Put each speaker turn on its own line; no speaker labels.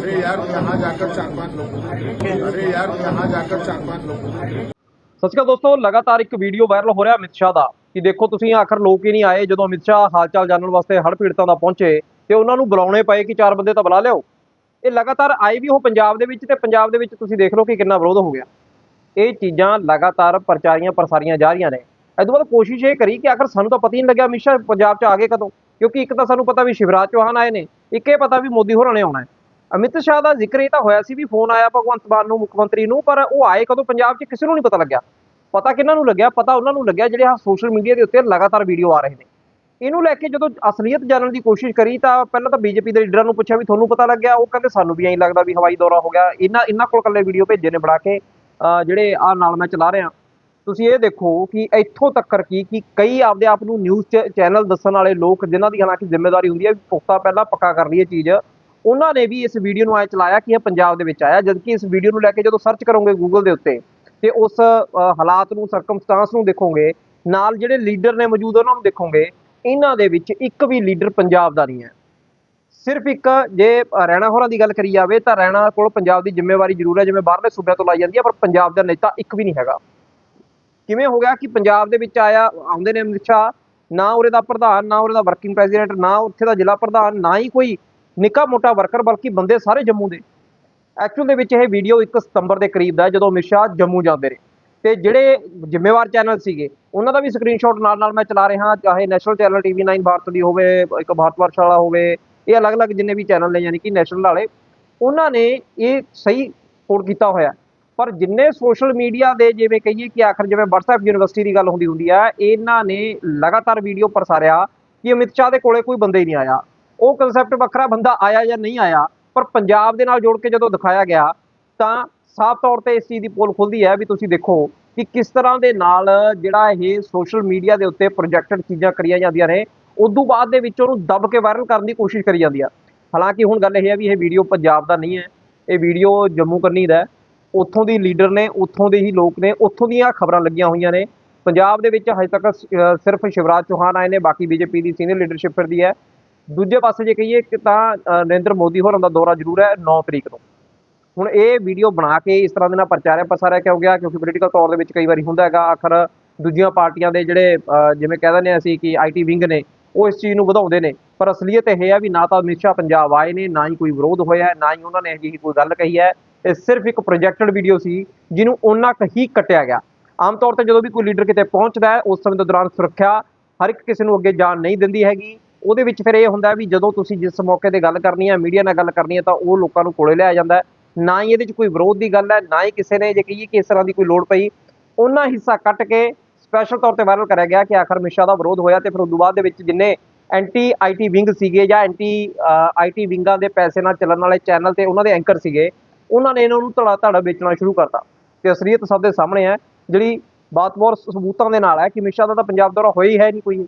अरे यार यहाँ जाकर चार पांच लोगों ने अरे यार यहाँ जाकर चार पांच लोगों ने
ਸਤਿ ਸ਼੍ਰੀ ਅਕਾਲ ਦੋਸਤੋ ਲਗਾਤਾਰ ਇੱਕ ਵੀਡੀਓ ਵਾਇਰਲ ਹੋ ਰਿਹਾ ਅਮਿਤ ਸ਼ਾਹ ਦਾ ਕਿ ਦੇਖੋ ਤੁਸੀਂ ਆਖਰ ਲੋਕ ਹੀ ਨਹੀਂ ਆਏ ਜਦੋਂ ਅਮਿਤ ਸ਼ਾਹ ਹਾਲਚਾਲ ਜਾਣਨ ਵਾਸਤੇ ਹੜ੍ਹ ਪੀੜਤਾਂ ਦਾ ਪਹੁੰਚੇ ਤੇ ਉਹਨਾਂ ਨੂੰ ਬੁਲਾਉਣੇ ਪਏ ਕਿ ਚਾਰ ਬੰਦੇ ਤਾਂ ਬੁਲਾ ਲਿਓ ਇਹ ਲਗਾਤਾਰ ਆਏ ਵੀ ਉਹ ਪੰਜਾਬ ਦੇ ਵਿੱਚ ਤੇ ਪੰਜਾਬ ਦੇ ਵਿੱਚ ਤੁਸੀਂ ਦੇਖ ਲਓ ਕਿ ਕਿੰਨਾ ਵਿਰੋਧ ਹੋ ਗਿਆ ਇਹ ਚੀਜ਼ਾਂ ਲਗਾਤਾਰ ਪ੍ਰਚਾਰੀਆਂ ਪ੍ਰਸਾਰੀਆਂ ਜਾ ਰਹੀਆਂ ਨੇ ਇਹ ਤੋਂ ਬਾਅਦ ਕੋਸ਼ਿਸ਼ ਇਹ ਕਰੀ ਕਿ ਆਖਰ ਸਾਨੂੰ ਤਾਂ ਪਤਾ ਹੀ ਨਹੀਂ ਲੱਗਿਆ ਅਮਿਤ ਸ਼ਾਹ ਪੰਜਾਬ 'ਚ ਆ ਗਏ ਕਦੋਂ ਕਿਉਂਕਿ ਇੱਕ ਤਾਂ ਸਾਨੂੰ ਪਤਾ ਵੀ ਸ਼ਿਵਰਾਜ ਚੌਹਾਨ ਆਏ ਨੇ ਇੱਕ ਇਹ ਪਤਾ ਵੀ ਮੋਦੀ ਹੋਰਾਂ ਨੇ ਆਉਣਾ ਹੈ ਅਮਿਤ ਸ਼ਾਹ ਦਾ ਜ਼ਿਕਰ ਇਹ ਤਾਂ ਹੋਇਆ ਸੀ ਵੀ ਫੋਨ ਆਇਆ ਭਗਵੰਤ ਮਾਨ ਨੂੰ, ਮੁੱਖ ਮੰਤਰੀ ਨੂੰ, ਪਰ ਉਹ ਆਏ ਕਦੋਂ ਪੰਜਾਬ 'ਚ ਕਿਸੇ ਨੂੰ ਨਹੀਂ ਪਤਾ ਲੱਗਿਆ। ਪਤਾ ਕਿਹਨਾਂ ਨੂੰ ਲੱਗਿਆ? ਪਤਾ ਉਹਨਾਂ ਨੂੰ ਲੱਗਿਆ ਜਿਹੜੇ ਆ ਸੋਸ਼ਲ ਮੀਡੀਆ ਦੇ ਉੱਤੇ ਲਗਾਤਾਰ ਵੀਡੀਓ ਆ ਰਹੇ ਨੇ। ਇਹਨੂੰ ਲੈ ਕੇ ਜਦੋਂ ਅਸਲੀਅਤ ਜਾਣਨ ਦੀ ਕੋਸ਼ਿਸ਼ ਕਰੀ ਤਾਂ ਪਹਿਲਾਂ ਤਾਂ ਬੀਜੇਪੀ ਦੇ ਲੀਡਰਾਂ ਨੂੰ ਪੁੱਛਿਆ ਵੀ ਤੁਹਾਨੂੰ ਪਤਾ ਲੱਗਿਆ? ਉਹ ਕਹਿੰਦੇ, ਸਾਨੂੰ ਵੀ ਐਂ ਲੱਗਦਾ ਵੀ ਹਵਾਈ ਦੌਰਾ ਹੋ ਗਿਆ। ਇਹਨਾਂ ਇਹਨਾਂ ਕੋਲ ਕੱਲੇ ਵੀਡੀਓ ਭੇਜੇ ਨੇ ਬਣਾ ਕੇ। ਜਿਹੜੇ ਆ ਨਾਲ ਮੈਂ ਚਲਾ ਰਿਹਾ। ਤੁਸੀਂ ਇਹ ਦੇਖੋ ਕਿ ਇੱਥੋਂ ਤੱਕ ਕੀ, ਕਿ ਕਈ ਆਪਦੇ ਆਪ ਨੂੰ ਨਿਊਜ਼ ਚੈਨਲ ਦੱਸਣ ਵਾਲੇ ਲੋਕ ਜਿਨ੍ਹਾਂ ਦੀ ਹਾਲਾਂਕਿ ਜ਼ਿੰਮੇਵਾਰੀ ਹੁੰਦੀ ਹੈ, ਵੀ ਪੁਖਤਾ ਪਹਿਲਾਂ ਪੱਕਾ ਕਰ ਲਈਏ ਚੀਜ਼। ਉਹਨਾਂ ਨੇ ਵੀ ਇਸ ਵੀਡੀਓ ਨੂੰ ਐ ਚਲਾਇਆ ਕਿ ਇਹ ਪੰਜਾਬ ਦੇ ਵਿੱਚ ਆਇਆ ਜਦਕਿ ਇਸ ਵੀਡੀਓ ਨੂੰ ਲੈ ਕੇ ਜਦੋਂ ਸਰਚ ਕਰੋਗੇ ਗੂਗਲ ਦੇ ਉੱਤੇ ਤੇ ਉਸ ਹਾਲਾਤ ਨੂੰ ਸਰਕਮਸਟੈਂਸ ਨੂੰ ਦੇਖੋਗੇ ਨਾਲ ਜਿਹੜੇ ਲੀਡਰ ਨੇ ਮੌਜੂਦ ਉਹਨਾਂ ਨੂੰ ਦੇਖੋਗੇ ਇਹਨਾਂ ਦੇ ਵਿੱਚ ਇੱਕ ਵੀ ਲੀਡਰ ਪੰਜਾਬ ਦਾ ਨਹੀਂ ਹੈ। ਸਿਰਫ ਇੱਕ ਜੇ ਅ, ਰੈਣਾ ਹੋਰਾਂ ਦੀ ਗੱਲ ਕਰੀ ਜਾਵੇ ਤਾਂ ਰੈਣਾ ਕੋਲ ਪੰਜਾਬ ਦੀ ਜ਼ਿੰਮੇਵਾਰੀ ਜ਼ਰੂਰ ਹੈ ਜਿਵੇਂ ਬਾਹਰਲੇ ਸੂਬਿਆਂ ਤੋਂ ਲਾਈ ਜਾਂਦੀ ਹੈ ਪਰ ਪੰਜਾਬ ਦਾ ਨੇਤਾ ਇੱਕ ਵੀ ਨਹੀਂ ਹੈਗਾ। ਕਿਵੇਂ ਹੋ ਗਿਆ ਕਿ ਪੰਜਾਬ ਦੇ ਵਿੱਚ ਆਇਆ ਆਉਂਦੇ ਨੇ ਅਮਿਤ ਸ਼ਾਹ ਨਾ ਉਰੇ ਦਾ ਪ੍ਰਧਾਨ ਨਾ ਉਰੇ ਦਾ ਵਰਕਿੰਗ ਪ੍ਰੈਜ਼ੀਡੈਂਟ ਨਾ ਉੱਥੇ ਦਾ ਜ਼ਿਲ੍ਹਾ ਪ੍ਰਧਾਨ ਨਾ ਹੀ ਕੋਈ ਨਿੱਕਾ ਮੋਟਾ ਵਰਕਰ ਬਲਕਿ ਬੰਦੇ ਸਾਰੇ ਜੰਮੂ ਦੇ। ਐਕਚੁਅਲ ਦੇ ਵਿੱਚ ਇਹ ਵੀਡੀਓ 1 ਸਤੰਬਰ ਦੇ ਕਰੀਬ ਦਾ ਜਦੋਂ ਅਮਿਤ ਸ਼ਾਹ ਜੰਮੂ ਜਾਂਦੇ ਰਹੇ। ਤੇ ਜਿਹੜੇ ਜ਼ਿੰਮੇਵਾਰ ਚੈਨਲ ਸੀਗੇ, ਉਹਨਾਂ ਦਾ ਵੀ ਸਕਰੀਨਸ਼ਾਟ ਨਾਲ ਨਾਲ ਮੈਂ ਚਲਾ ਰਿਹਾ ਚਾਹੇ ਨੈਸ਼ਨਲ ਚੈਨਲ ਟੀਵੀ 9 ਭਾਰਤ ਦੀ ਹੋਵੇ, ਇੱਕ ਭਾਰਤ ਵਰਸ਼ ਵਾਲਾ ਹੋਵੇ, ਇਹ ਅਲੱਗ-ਅਲੱਗ ਜਿੰਨੇ ਵੀ ਚੈਨਲ ਨੇ, ਯਾਨੀ ਕਿ ਨੈਸ਼ਨਲ ਵਾਲੇ, ਉਹਨਾਂ ਨੇ ਇਹ ਸਹੀ ਕੋਡ ਕੀਤਾ ਹੋਇਆ ਪਰ ਜਿੰਨੇ ਸੋਸ਼ਲ ਮੀਡੀਆ ਦੇ ਜਿਵੇਂ ਕਹੀਏ ਕਿ ਆਖਰ ਜਿਵੇਂ WhatsApp ਯੂਨੀਵਰਸਿਟੀ ਦੀ ਗੱਲ ਹੁੰਦੀ ਹੁੰਦੀ ਆ, ਇਹਨਾਂ ਨੇ ਲਗਾਤਾਰ ਵੀਡੀਓ ਪ੍ਰਸਾਰਿਆ ਕਿ ਅਮਿਤ ਸ਼ਾਹ ਦੇ ਕੋਲੇ ਕੋਈ ਬੰਦਾ ਹੀ ਨਹੀਂ ਆਇਆ। ਉਹ ਕਨਸੈਪਟ ਵੱਖਰਾ ਬੰਦਾ ਆਇਆ ਜਾਂ ਨਹੀਂ ਆਇਆ, ਪਰ ਪੰਜਾਬ ਦੇ ਨਾਲ ਜੋੜ ਕੇ ਜਦੋਂ ਦਿਖਾਇਆ ਗਿਆ, ਤਾਂ ਸਾਫ਼ ਤੌਰ ਤੇ ਇਸ ਚੀਜ਼ ਦੀ ਪੋਲ ਖੁੱਲਦੀ ਹੈ ਵੀ ਤੁਸੀਂ ਦੇਖੋ ਕਿ ਕਿਸ ਤਰ੍ਹਾਂ ਦੇ ਨਾਲ ਜਿਹੜਾ ਇਹ ਸੋਸ਼ਲ ਮੀਡੀਆ ਦੇ ਉੱਤੇ ਪ੍ਰੋਜੈਕਟਡ ਚੀਜ਼ਾਂ ਕਰੀਆਂ ਜਾਂਦੀਆਂ ਨੇ, ਉਦੋਂ ਬਾਅਦ ਦੇ ਵਿੱਚ ਉਹਨੂੰ ਦੱਬ ਕੇ ਵਾਇਰਲ ਕਰਨ ਦੀ ਕੋਸ਼ਿਸ਼ ਕਰੀ ਜਾਂਦੀ ਆ। ਹਾਲਾਂਕਿ ਹੁਣ ਗੱਲ ਇਹ ਹੈ ਵੀ ਇਹ ਵੀਡੀਓ ਪੰਜਾਬ ਦਾ ਨਹੀਂ ਹੈ, ਇਹ ਵੀਡੀਓ ਜੰਮੂ ਕਰਨੀ ਦਾ ਉੱਥੋਂ ਦੀ ਲੀਡਰ ਨੇ, ਉੱਥੋਂ ਦੇ ਹੀ ਲੋਕ ਨੇ, ਉੱਥੋਂ ਦੀਆਂ ਖਬਰਾਂ ਲੱਗੀਆਂ ਹੋਈਆਂ ਨੇ। ਪੰਜਾਬ ਦੇ ਵਿੱਚ ਹਜੇ ਤੱਕ ਸਿਰਫ ਸ਼ਿਵਰਾਜ ਚੌਹਾਨ ਆਏ ਨੇ, ਬਾਕੀ ਬੀਜੇਪੀ ਦੀ ਸੀਨੀਅਰ ਲੀਡਰਸ਼ਿਪ ਫਿਰਦੀ ਹੈ। ਦੂਜੇ ਪਾਸੇ ਜੇ ਕਹੀਏ ਕਿ ਤਾਂ ਨਰਿੰਦਰ ਮੋਦੀ ਹੋਰਾਂ ਦਾ ਦੌਰਾ ਜ਼ਰੂਰ ਹੈ 9 ਤਰੀਕ ਨੂੰ। ਹੁਣ ਇਹ ਵੀਡੀਓ ਬਣਾ ਕੇ ਇਸ ਤਰ੍ਹਾਂ ਦੇ ਨਾਲ ਪ੍ਰਚਾਰਿਆ ਪ੍ਰਸਾਰਿਆ ਕਿਉਂ ਗਿਆ? ਕਿਉਂਕਿ ਪੋਲੀਟੀਕਲ ਤੌਰ ਦੇ ਵਿੱਚ ਕਈ ਵਾਰੀ ਹੁੰਦਾ ਹੈਗਾ, ਆਖਰ ਦੂਜੀਆਂ ਪਾਰਟੀਆਂ ਦੇ ਜਿਹੜੇ ਜਿਵੇਂ ਕਹਿ ਦਿੰਦੇ ਹਾਂ ਅਸੀਂ ਕਿ ਆਈਟੀ ਵਿੰਗ ਨੇ, ਉਹ ਇਸ ਚੀਜ਼ ਨੂੰ ਵਧਾਉਂਦੇ ਨੇ। ਪਰ ਅਸਲੀਅਤ ਇਹ ਹੈ ਵੀ ਨਾ ਤਾਂ ਅਮਿਤ ਸ਼ਾਹ ਪੰਜਾਬ ਆਏ ਨੇ, ਨਾ ਹੀ ਕੋਈ ਵਿਰੋਧ ਹੋਇਆ ਨਾ ਹੀ ਉਹਨਾਂ ਨੇ ਅਜਿਹੀ ਕੋਈ ਗੱਲ ਕਹੀ ਹੈ। ਇਹ ਸਿਰਫ ਇੱਕ ਪ੍ਰੋਜੈਕਟਡ ਵੀਡੀਓ ਸੀ, ਜਿਹਨੂੰ ਉਹਨਾਂ ਕੁ ਹੀ ਕੱਟਿਆ ਗਿਆ। ਆਮ ਤੌਰ ਤੇ ਜਦੋਂ ਵੀ ਕੋਈ ਲੀਡਰ ਕਿਤੇ ਪਹੁੰਚਦਾ ਹੈ, ਉਸ ਸਮੇਂ ਦੇ ਦੌਰਾਨ ਸੁਰੱਖਿਆ ਹਰ ਇੱਕ ਕਿਸੇ ਨੂੰ ਅੱਗੇ ਜਾਣ ਨਹੀਂ ਦਿੰਦੀ ਹੈਗੀ। ਉਹਦੇ ਵਿੱਚ ਫਿਰ ਇਹ ਹੁੰਦਾ ਵੀ ਜਦੋਂ ਤੁਸੀਂ ਜਿਸ ਮੌਕੇ ਤੇ ਗੱਲ ਕਰਨੀ ਹੈ ਮੀਡੀਆ ਨਾਲ ਗੱਲ ਕਰਨੀ ਹੈ ਤਾਂ ਉਹ ਲੋਕਾਂ ਨੂੰ ਕੋਲੇ ਲਿਆ ਜਾਂਦਾ। ਨਾ ਹੀ ਇਹਦੇ 'ਚ ਕੋਈ ਵਿਰੋਧ ਦੀ ਗੱਲ ਹੈ ਨਾ ਹੀ ਕਿਸੇ ਨੇ ਜੇ ਕਹੀਏ ਕਿ ਇਸ ਤਰ੍ਹਾਂ ਦੀ ਕੋਈ ਲੋੜ ਪਈ। ਉਹਨਾਂ ਹਿੱਸਾ ਕੱਟ ਕੇ ਸਪੈਸ਼ਲ ਤੌਰ ਤੇ ਵਾਇਰਲ ਕਰਿਆ ਗਿਆ ਕਿ ਆਖਰ ਮਿਸ਼ਾ ਦਾ ਵਿਰੋਧ ਹੋਇਆ ਤੇ ਫਿਰ ਉਦੋਂ ਬਾਅਦ ਦੇ ਵਿੱਚ ਜਿੰਨੇ ਐਂਟੀ ਆਈਟੀ ਵਿੰਗ ਸੀਗੇ ਜਾਂ ਐਂਟੀ ਆਈਟੀ ਵਿੰਗਾਂ ਦੇ ਪੈਸੇ ਨਾਲ ਚੱਲਣ ਵਾਲੇ ਚੈਨਲ ਤੇ ਉਹਨਾਂ ਦੇ ਐਂਕਰ ਸੀਗੇ, ਉਹਨਾਂ ਨੇ ਇਹਨਾਂ ਨੂੰ ਧੜਾ ਧੜਾ ਵੇਚਣਾ ਸ਼ੁਰੂ ਕਰਤਾ। ਤੇ ਅਸਲੀਅਤ ਸਭ ਦੇ ਸਾਹਮਣੇ ਹੈ, ਜਿਹੜੀ ਬਾਤਬੋਰ ਸਬੂਤਾਂ ਦੇ ਨਾਲ ਹੈ ਕਿ ਮਿਸ਼ਾ ਦਾ ਤਾਂ ਪੰਜਾਬ ਦੌਰਾ ਹੋਇਆ ਹੀ ਹੈ ਨਹੀਂ ਕੋਈ।